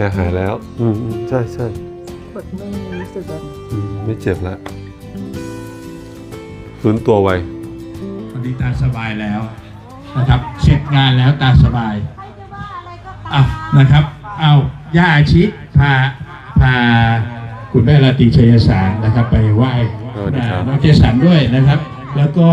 อ๋อแผลหายแล้ว อืมอืมใช่ใช่กดไม่รู้สึกแบบอืมไม่เจ็บแล้วฟื้นตัวไววันนี้ตาสบายแล้วนะครับเสร็จงานแล้วตาสบายอะนะครับ เอาย่าอาชิพาพาคุณแม่ราตรีชัยสารนะครับ ไปไหว้สวัสดีครับน้องเจสันด้วยนะครับ แล้วก็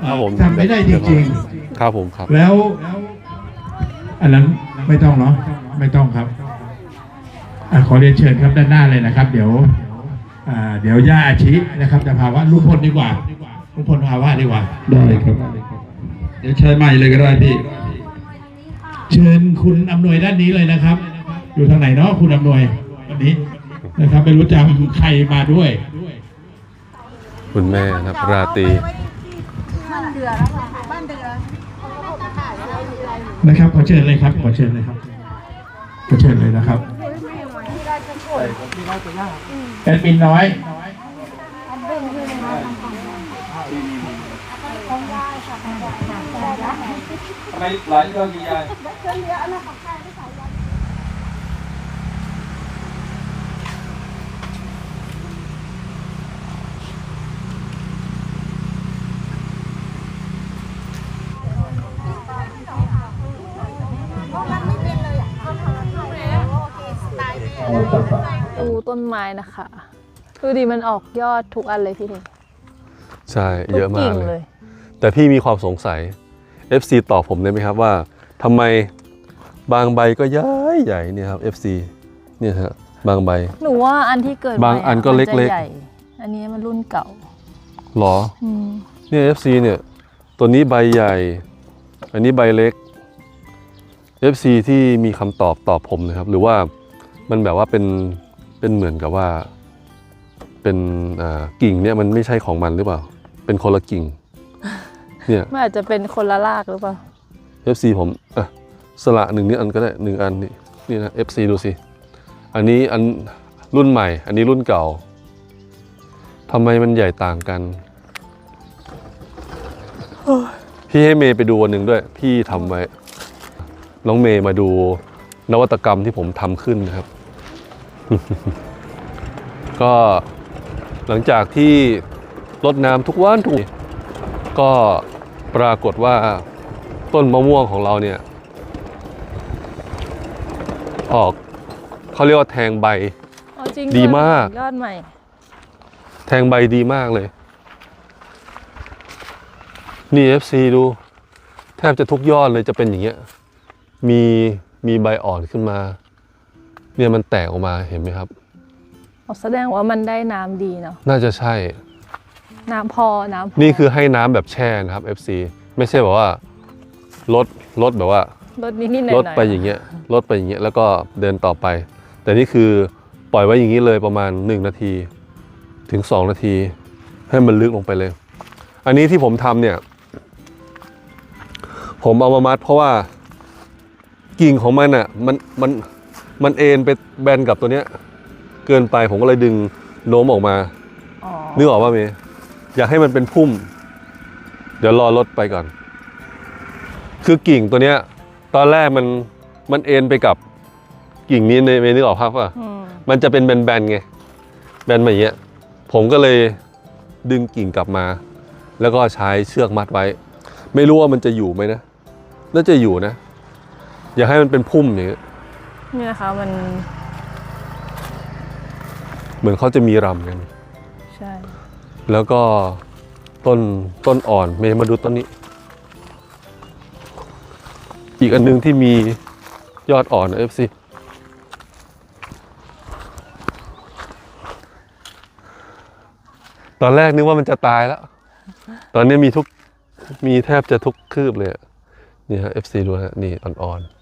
เอ่อครับผมทำไม่ได้จริงครับผมครับๆแล้ว อันนั้นไม่ต้องเนาะ ไม่ต้องครับอะขอเรียนเชิญครับด้านหน้าเลยนะครับ เดี๋ยวอ่าเดี๋ยวย่าอาชินะครับจะพาว่าลูกพลดีกว่าลูกพลพาว่าดีกว่าได้ครับ เดี๋ยวใช้ไม้เลยก็ได้พี่ เชิญคุณอำนวยด้านนี้เลยนะครับ อยู่ทางไหนเนาะคุณอำนวยวันนี้นะครับไม่รู้จำใครมาด้วย คุณแม่นะครับราตรีนะครับขอเชิญเลยครับขอเชิญเลยครับขอ เชิญเลยนะครับแอดมินน้อยอะไรหลายเรื่องใหญ่ ต้นไม้นะคะดูดิมันออกยอดทุกอันเลยพี่หนิงใช่ทุเยอะมากกิ่งเลเลยยแต่พี่มีความสงสัย FC ตอบผมได้ไหมครับว่าทำไมบางใบก็ใหญ่ใหญ่เนี่ยครับ FC เนี่ยฮะบางใบ หนูว่าอันที่เกิดบางใหม่ะอันก็มัเล็จะกๆใหญ่อันนี้มันรุ่นเก่าหรออืมเนี่ย FC เนี่ย ตัวนี้ใบใหญ่ อันนี้ใบเล็ก FC ที่มีคำตอบตอบผมนะครับ หรือว่ามันแบบว่าเป็น เป็นเหมือนกับว่า เป็นอ่ากิ่งเนี่ยมันไม่ใช่ของมันหรือเปล่า เป็นคนละกิ่ง เนี่ยมันอาจจะเป็นคนละรากหรือเปล่า FC ผมอะสละหนึ่งนี่อันก็ได้หนึ่งอันนี่นี่นะ FC ดูสิ อันนี้อันรุ่นใหม่ อันนี้รุ่นเก่าทำไมมันใหญ่ต่างกันพี่ให้เมย์ไปดูวันหนึ่งด้วย พี่ทำไว้น้องเมย์มาดูนวัตกรรมที่ผมทำขึ้นนะครับ ก็หลังจากที่รดน้ำทุกวันทุกวันก็ปรากฏว่าต้นมะม่วงของเราเนี่ย ออกเขาเรียกว่าแทงใบ อ๋อจริงดีวยมาก ยอดใหม่ แทงใบดีมากเลย นี่ FC ดู แทบจะทุกยอดเลยจะเป็นอย่างเงี้ย มีมีใบอ่อนขึ้นมา เนี่ยมันแตกออกมาเห็นไหมครับอ๋อแสดงว่ามันได้น้ำดีเนาะน่าจะใช่ น้ำพอน้ำพอนี่คือให้น้ำแบบแช่นะครับ FC ไม่ใช่แบบว่าลดลดแบบว่า ลดนิดๆหน่อยๆลดไปอย่างเงี้ยลดไปอย่างเงี้ยแล้วก็เดินต่อไป แต่นี่คือปล่อยไว้อย่างนี้เลยประมาณ 1 นาทีถึง 2 นาที ให้มันลึกลงไปเลย อันนี้ที่ผมทำเนี่ย ผมเอามามัดเพราะว่ากิ่งของมันอะมันมัน มันเอ็นไปแบนกับตัวเนี้ย เกินไปผมก็เลยดึงโน้มออกมาอ๋อนึกออกป่ะเมย์อยากให้มันเป็นพุ่ม เดี๋ยวรอรถไปก่อน คือกิ่งตัวเนี้ย ตอนแรกมันมันเอ็นไปกับกิ่งนี้ในเมย์นึกออกภาพป่ะ อืมมันจะเป็นแบนๆไง แบนมาอย่างเงี้ย ผมก็เลยดึงกิ่งกลับมา แล้วก็ใช้เชือกมัดไว้ ไม่รู้ว่ามันจะอยู่ไหมนะ น่าจะอยู่นะ อยากให้มันเป็นพุ่มอย่างเงี้ย นี่นะคะมัน เหมือนเขาจะมีรำกัน ใช่ แล้วก็ต้นต้นอ่อนเมย์มาดูต้นนี้ อีกอันหนึงที่มียอดอ่อนเอฟซีตอนแรกนึกว่ามันจะตายแล้ว ตอนนี้มีทุกมีแทบจะทุกคืบเลยอะนี่ฮะเอฟซีดูฮะนี่อ่อนๆ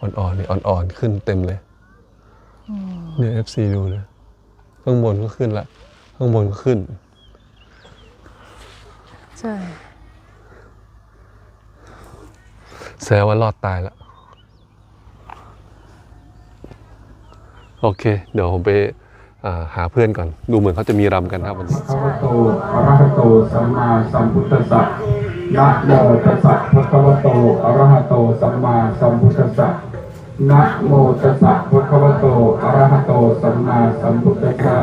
อ่อนๆนี่อ่อนๆขึ้นเต็มเลยเนี่ยเอฟซีดูนะข้างบนก็ขึ้นละข้างบนก็ขึ้น ใช่แสดว่ารอดตายละโอเค เดี๋ยวผมไปหาเพื่อนก่อน ดูเหมือนเขาจะมีรำกันครับวันนี้พระพุทธสัมมาสัมพุทธสสะ นะโมตัสสะพุทธวะโตอรหะโตสัมมาสัมพุทธัสสะนะโมตัสสะพุทธวะโตอรหะโตสัมมาสัมพุทธัสสะ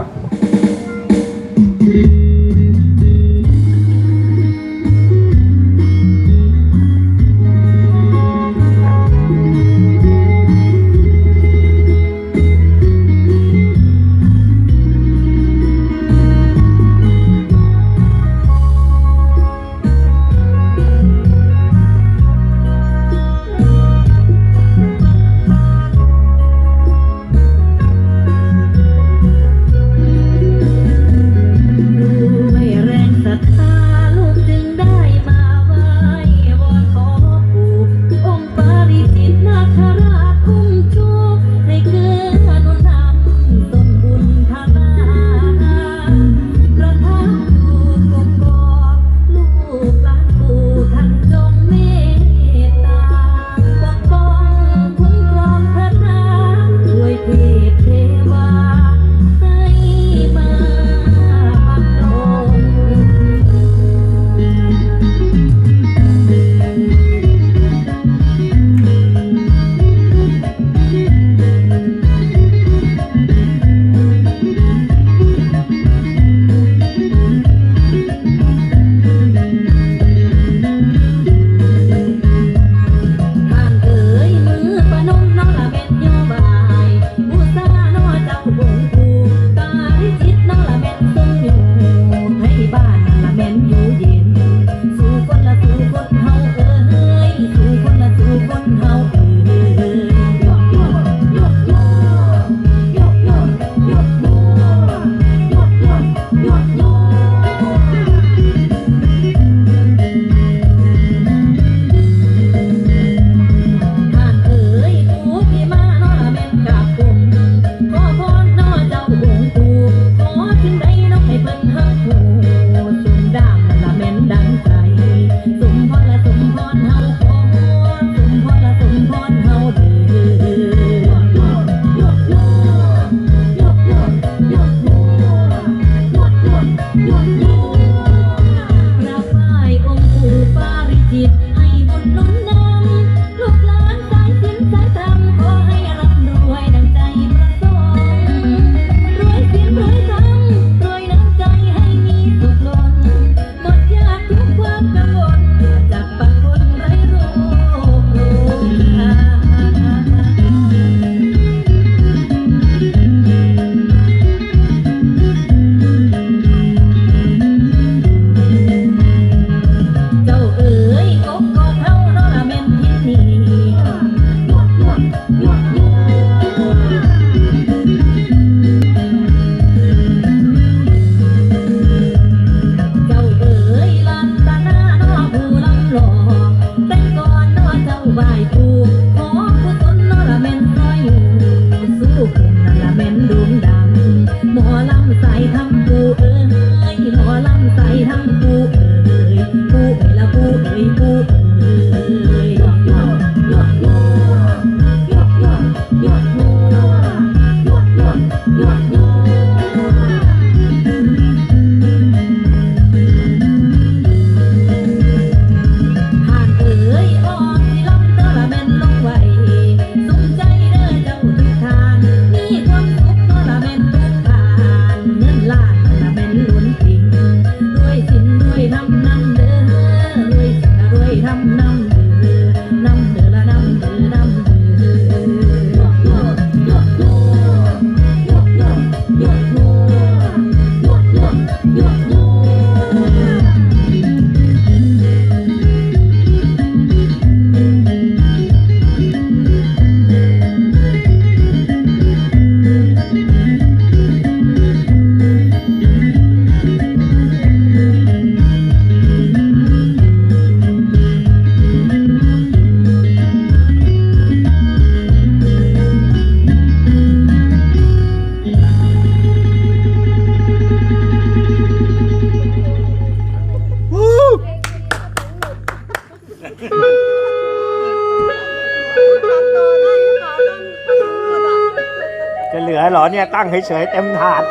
เนี่ยตั้งเฉยเต็มถาด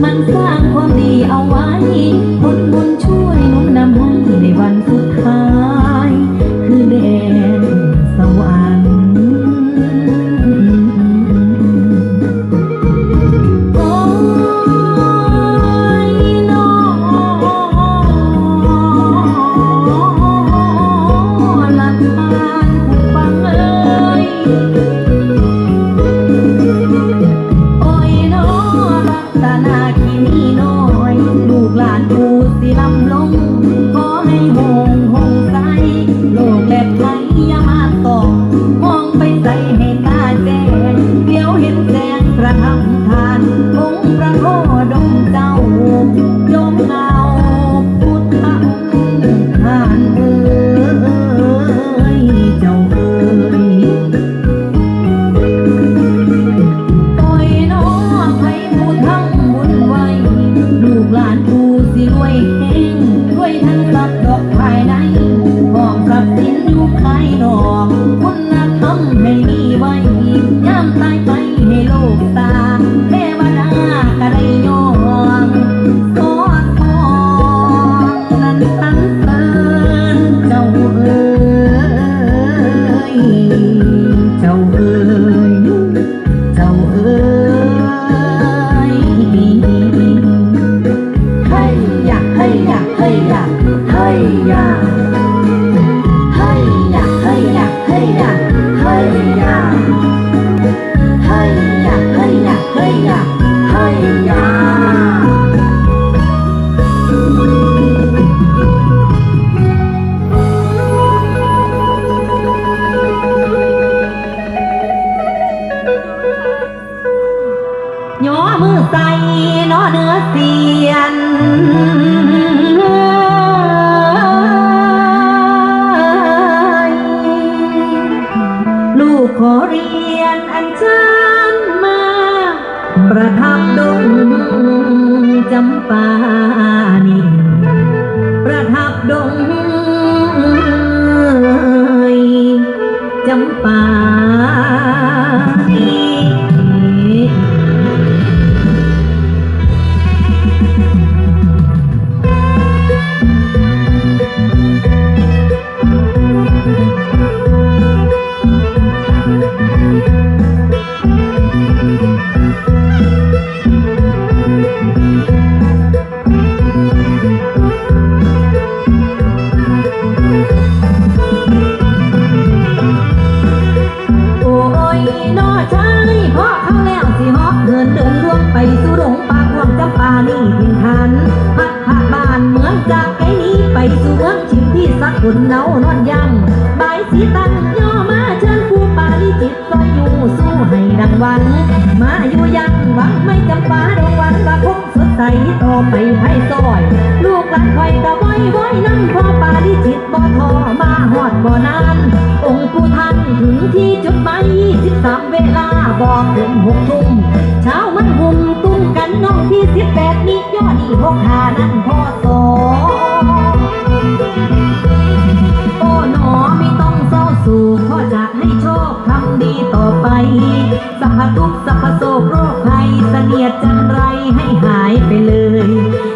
Manco. not a thief. สีตันย่อมาเชิญผู้ปาลิจิตซอยอยู่สู้ให้ดังวัน มาอยู่ยังหวังไม่จำปาดงวันว่าคงสดใสต่อไปไพ่ซอย ลูกหลานคอยกะว้อยว้อยนั่งพ่อปาลิจิตบ่ทอมาหอดบ่นานองค์ผู้ท่านถึงที่จุดหมาย23เวลาบอกถึงหกทุ่มเช้ามันหุ่มตุ้มกันน้องที่18นี่ยอดีหกหานั่นพ่อสอโไปสัพพทุกสัพพโศกโรคภัยเสนียดจันไรให้หายไปเลย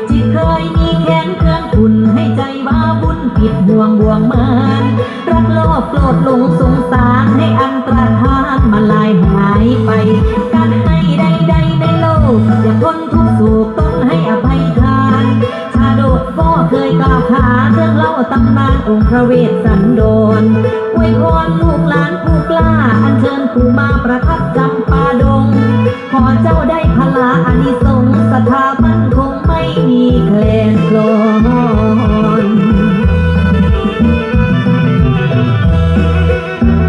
จิตเคยมีแค้นเครื่องคุณให้ใจว่าบุญผิดห่วงบ่วงมานรักโลภโกรธหลงสง มาประทับจำปาดง ขอเจ้าได้พลาอานิสงสถามันคงไม่มีแคลนกลอน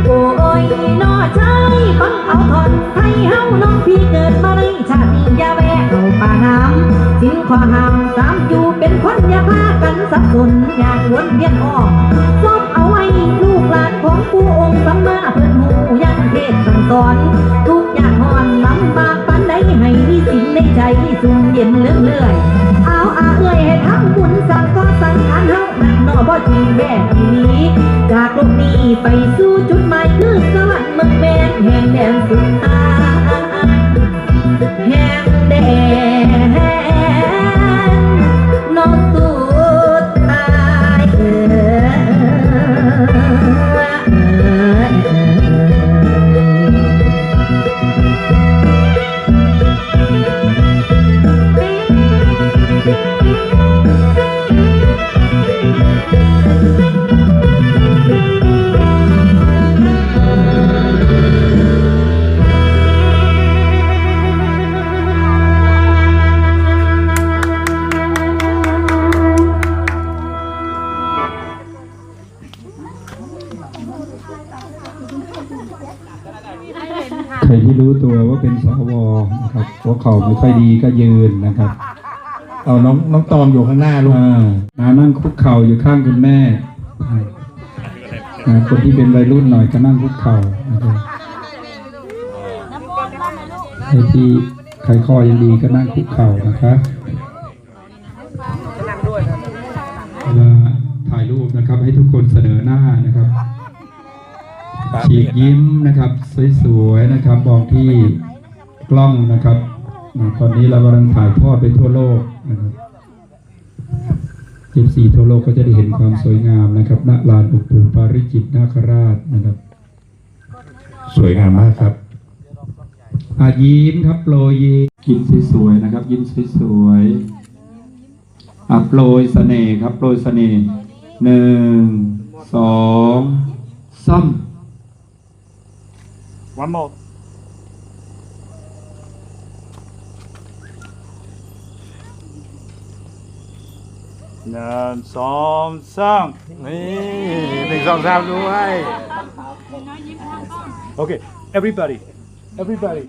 โอ้ยนอชายฟังเอาทอนให้เฮาน้องพี่เกิดมาในชาติยาำสิ้นความห้ามสามอยู่เป็นคนอย่าพากันสับสนอย่าวนเวียนออกซบเอาไว้ลูกหลานของผู้องค์สัมมาเพื่อนหูยังเทศสั่งสอน ทุกอย่างหอนลำบากปันใดให้มีสิ่งในใจสุ่มเย็นเลื่อยเลื่อยเอาอาเอ้ยให้ทำบุญสั่งก็สั่งอันเฮานั่นนอบ่จริงแบบนี้จากโลกนี้ไปสู่จุดหมายคือสวรรค์เมืองแบนแห่งแดนสุดท้าแห่ง Yeah. ใครที่รู้ตัวว่าเป็นสวนะครับหัวเข่าไม่ค่อยดีก็ยืนนะครับ เอาน้องน้องตองอยู่ข้างหน้าลูกอ่ามานั่งคุกเข่าอยู่ข้างคุณแม่อ่าคนที่เป็นวัยรุ่นหน่อยก็นั่งคุกเข่านะครับใครที่ใครคอยังดีก็นั่งคุกเข่านะครับเวลาถ่ายรูปนะครับให้ทุกคนเสนอหน้านะครับ ฉีกยิ้มนะครับ สวยๆนะครับมองที่กล้องนะครับอ่าตอนนี้เรากำลังถ่ายทอดไปทั่วโลกนะครับจิสีทั่วโลกก็จะได้เห็นความสวยงามนะครับณลานอุปูปาริจิตนาคราชนะครับ สวยงามมากครับอายิ้มครับโปรยยิ้มยิ้มสวยๆนะครับ ยิ้มสวยๆอะโปรยเสน่ห์ครับโปรยเสน่ห์หนึ่งสองสาม One more. Nine, song, song. นี่หนึ่งสองสามด้วย Okay, everybody, everybody.